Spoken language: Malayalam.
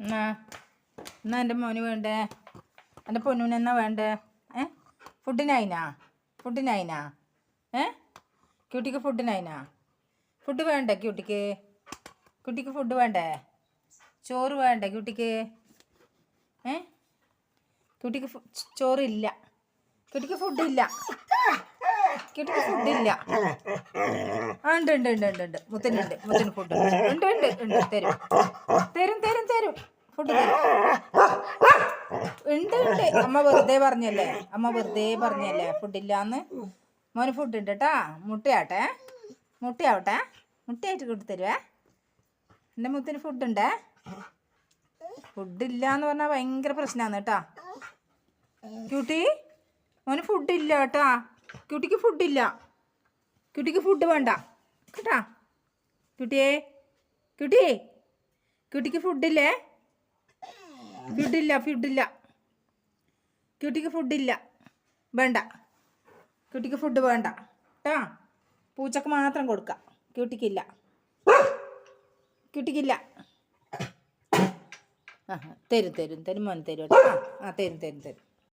എന്നാ? എന്നാ എന്റെ മോന് വേണ്ടേ? എന്റെ പൊന്നൂന് എന്നാ വേണ്ടേ? ഏ? ഫുഡിനായിനാ? ഫുഡിനായിനാ? ഏ? ക്യൂട്ടിക്ക് ഫുഡിനായിനാ? ഫുഡ് വേണ്ടേ ക്യൂട്ടിക്ക്? കുട്ടിക്ക് ഫുഡ് വേണ്ടേ? ചോറ് വേണ്ടേ കുട്ടിക്ക് ഏ? കുട്ടിക്ക് ചോറില്ല. കുട്ടിക്ക് ഫുഡില്ല. കുട്ടിക്ക് ഫുഡില്ല. ഉണ്ട് ഉണ്ട് ഉണ്ട് ഉണ്ട് ഉണ്ട്. മുത്തനുണ്ട് മുത്തന് ഫുഡ് ഉണ്ട്. ഉണ്ട് ഉണ്ട് തരും തരും. തരും ഫുഡ് തരും ഉണ്ട് ഉണ്ട്. അമ്മ വെറുതെ പറഞ്ഞല്ലേ? അമ്മ വെറുതെ പറഞ്ഞല്ലേ? ഫുഡില്ലാന്ന് മോന് ഫുഡ് ഉണ്ട് കേട്ടാ മുട്ടയാട്ടെ. മുട്ടയാവട്ടെ. മുട്ടയായിട്ട് കൊടുത്തരുവേ എന്റെ മുത്തിന് ഫുഡുണ്ടേ ഫുഡില്ല എന്ന് പറഞ്ഞാൽ ഭയങ്കര പ്രശ്നമാണ് കേട്ടാ ക്യൂട്ടി മോന് ഫുഡില്ല കേട്ടാ ക്യൂട്ടിക്ക് ഫുഡില്ല ക്യൂട്ടിക്ക് ഫുഡ് വേണ്ട. കേട്ടാ ക്യൂട്ടിയേ ക്യൂട്ടി ക്യൂട്ടിക്ക് ഫുഡില്ലേ ഫുഡില്ല ഫുഡില്ല. ക്യൂട്ടിക്ക് ഫുഡില്ല. വേണ്ട. ക്യൂട്ടിക്ക് ഫുഡ് വേണ്ട. കേട്ടാ പൂച്ചക്ക് മാത്രം കൊടുക്കാം. ക്യൂട്ടിക്കില്ല ക്യൂട്ടിക്കില്ല ആ തരും തരും. തരും മോൻ തരും കേട്ടോ. ആ തരും തരും തരും.